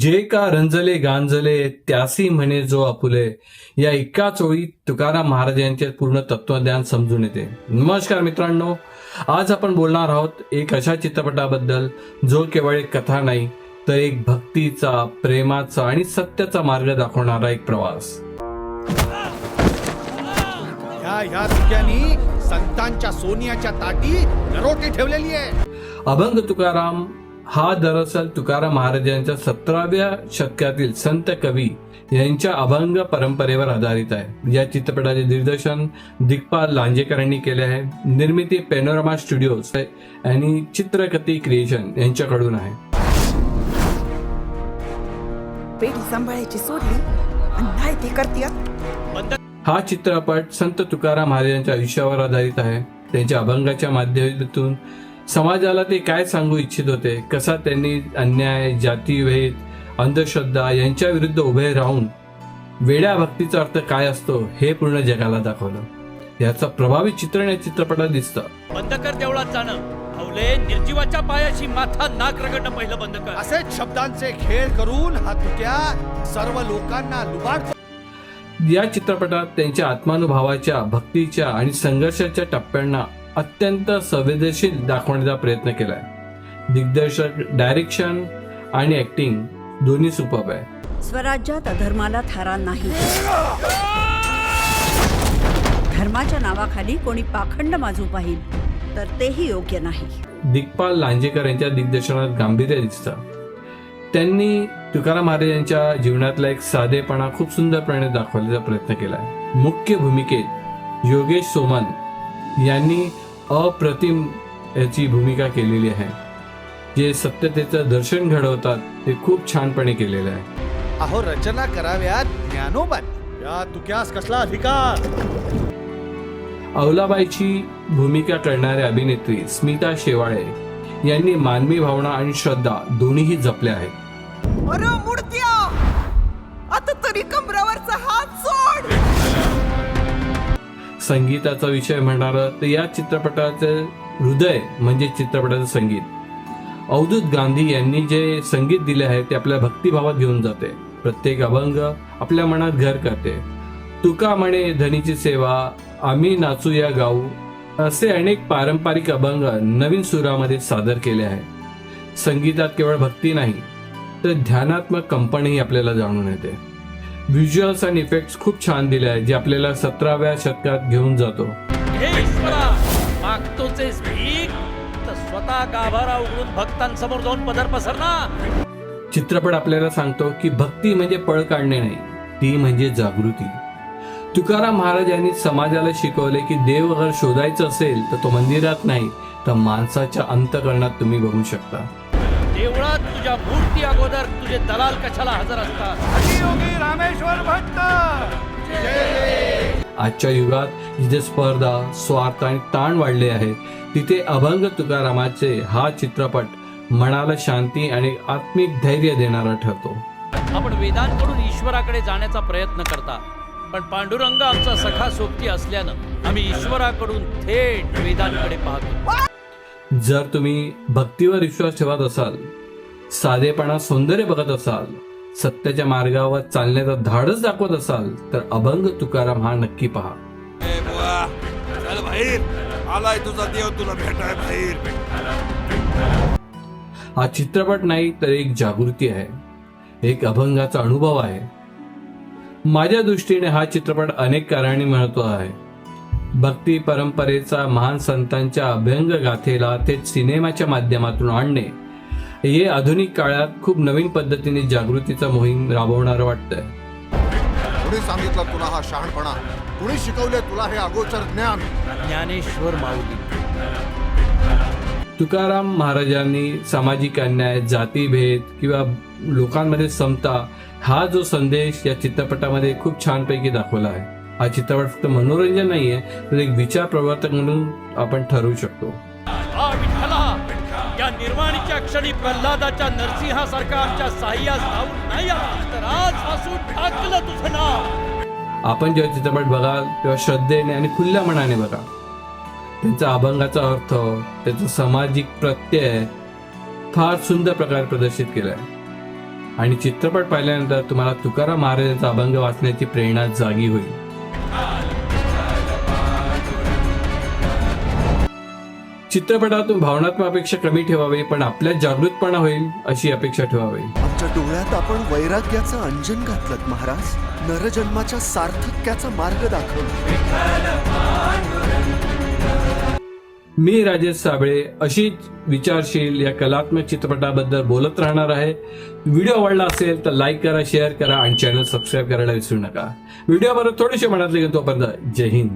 जे का रंजले गांजले त्यासी म्हणे जो आपुले या एकाच ओळीत तुकाराम महाराज यांचे पूर्ण तत्वज्ञान समजून येते. नमस्कार मित्रांनो आज आपण बोलणार आहोत एक अशा चित्रपटाबद्दल जो केवळ एक कथा नाही तर एक भक्तीचा प्रेमाचा आणि सत्याचा मार्ग दाखवणारा एक प्रवास. तुक्यानी संतांच्या सोन्याच्या ताटी ठेवलेली आहे. अभंग तुकाराम हा दरअसल तुकाराम महाराजांच्या सतराव्या शतकातील संत कवी यांच्या अभंग परंपरेवर आधारित आहे. या चित्रपटाचे दिग्दर्शन दिग्पाल लांजेकर यांनी केले आहे. निर्मिती पेनोरमा स्टुडिओज आणि चित्रकथी क्रिएशन यांच्याकडून आहे. पेढी सांभाळायची सोडली आणि नाही ते करते हा चित्रपट संत तुकाराम महाराजांच्या आयुष्यावर आधारित आहे. त्यांच्या अभंगाच्या माध्यमातून समाजाला ते काय सांगू इच्छित होते? कसा त्यांनी अन्याय जातीभेद अंधश्रद्धा यांच्या विरुद्ध उभे राहून वेड्या भक्तीचा अर्थ काय असतो हे पूर्ण जगाला दाखवलं. याचा प्रभावी चित्रण या चित्रपटात दिसतं. बंद कर देवळात जाणं. हवले निर्जीवाच्या पायाशी माथा नाक रगडणं पहिलं बंद कर. असेच शब्दांचे खेळ करून हा तुक्या सर्व लोकांना लुबाड या चित्रपटात त्यांच्या आत्मानुभवाच्या भक्तीच्या आणि संघर्षाच्या टप्प्यांना अत्यंत संवेदनशील दाखवण्याचा प्रयत्न केलाय. दिग्दर्शक डायरेक्शन आणि ऍक्टिंग दोन्ही सुपब आहे. स्वराज्यात अधर्माला थारा नाही. धर्माच्या नावाखाली कोणी पाखंड माजू पाहिल तर तेही योग्य नाही. दिग्पाल लांजेकर यांच्या दिग्दर्शनात गांभीर्य दिसतं. त्यांनी तुकाराम महाराज यांच्या जीवनातला एक साधेपणा खूप सुंदरपणे दाखवण्याचा प्रयत्न केलाय. मुख्य भूमिकेत योगेश सोमन यांनी अप्रतिम याची भूमिका केलेली आहे. जे सत्यतेचं दर्शन घडवतात ते खूप छानपणे केलेलं आहे. अहो रचना कराव्यात ज्ञानोबांनी. या तुक्यास कसला अधिकार? अवलाबाईची भूमिका करणाऱ्या अभिनेत्री स्मिता शेवाळे यांनी मानवी भावना आणि श्रद्धा दोन्हीही जपल्या आहेत. अरे मुडत्या आता तरी कमरावरचा हात सोड संगीताचा विषय म्हणणार तर या चित्रपटाचं हृदय म्हणजे चित्रपटाचं संगीत. अवधूत गांधी यांनी जे संगीत दिले आहे ते आपल्या भक्तिभावात घेऊन जाते. प्रत्येक अभंग आपल्या मनात घर करते. तुका म्हणे धनीची सेवा आम्ही नाचू या गाऊ. असे अनेक पारंपरिक अभंग नवीन सुरामध्ये सादर केले आहे संगीतात केवळ भक्ती नाही तर ध्यानात्मक कंपनीही आपल्याला जाणून येते. व्हिज्युअल्स आणि इफेक्ट्स खूप छान दिले आहेत जे आपल्याला सतराव्या शतकात घेऊन जातो. हे ईश्वरा मागतोच आहेस भीक तर स्वतः गाभारा उघडून भक्तांसमोर जाऊन पदर चित्रपट आपल्याला सांगतो की भक्ती म्हणजे पळ काढणे नाही ती म्हणजे जागृती. तुकाराम महाराज यांनी समाजाला शिकवले की देव अगर शोधायचं असेल तर तो मंदिरात नाही तर माणसाच्या अंतकरणात तुम्ही बघू शकता. देवळात तुझ्या मूर्ती अगोदर तुझे दलाल कशाला हजर असतात? योगी रामेश्वर भट्ट आजच्या युगात जिथे स्पर्धा स्वार्थ आणि ताण वाढले आहे तिथे अभंग तुकारामाचे हा चित्रपट मनाला शांती आणि आत्मिक धैर्य देणारा ठरतो. आपण वेदांकडून ईश्वराकडे जाण्याचा प्रयत्न करता पण पांडुरंग आमचा सखा सोबती असल्यानं आम्ही ईश्वराकडून थेट वेदांकडे पाहतो. जर तुम्ही भक्तीवर विश्वास ठेवत असाल साधेपणा सौंदर्य बघत असाल सत्याच्या मार्गावर चालण्याचा धाडस दाखवत असाल तर अभंग तुकाराम हा नक्की पहा. आलाय तुझा देव तुला भेटाय हा चित्रपट नाही तर एक जागृती आहे. एक अभंगाचा अनुभव आहे. माझ्या दृष्टीने हा चित्रपट अनेक कारणांनी महत्त्व आहे. भक्ती परंपरेचा महान संतांच्या अभ्यंग गाथेला ते सिनेमाच्या माध्यमातून आणणे. हे आधुनिक काळात खूप नवीन पद्धतीने जागृतीचा मोहीम राबवणारं वाटतंय. कुणी सांगितलं तुला हा शहाणपणा? कुणी शिकवले तुला हे अगोचर ज्ञान? ज्ञानेश्वर माऊली. तुकाराम महाराजांनी सामाजिक अन्याय जातीभेद किंवा लोकांमध्ये समता हा जो संदेश या चित्रपटामध्ये खूप छानपैकी दाखवला आहे. हा चित्रपट फक्त मनोरंजन नाहीये तर एक विचार प्रवर्तक म्हणून आपण ठरवू शकतो. या निर्वाणीच्या क्षणी प्रल्हादाच्या साह्यास धावून नाही आला तर आजपासून टाकलं तुझं नाव. आपण जेव्हा चित्रपट बघाल तेव्हा श्रद्धेने आणि खुल्या मनाने बघा. त्यांचा अभंगाचा अर्थ त्याचा सामाजिक प्रत्यय फार सुंदर प्रकारे प्रदर्शित केलाय. आणि चित्रपट पाहिल्यानंतर तुम्हाला तुकाराम महाराजांचा अभंग वाचण्याची प्रेरणा जागी होईल. चित्रपटातून भावनात्मक अपेक्षा कमी ठेवावी पण आपल्यात जागृतपणा होईल अशी अपेक्षा ठेवावी. आमच्या डोळ्यात आपण वैराग्याचं अंजन घातलं महाराज. नरजन्माच्या सार्थक्याचा मार्ग दाखवला मी राजेश साबळे अशीच विचारशील या कलात्मक चित्रपटाबद्दल बोलत राहणार आहे. व्हिडिओ आवडला असेल तर लाईक करा शेअर करा आणि चॅनल सबस्क्राईब करायला विसरू नका. व्हिडिओ बरोबर थोडेसे मनातले घेऊन तोपर्यंत जय हिंद.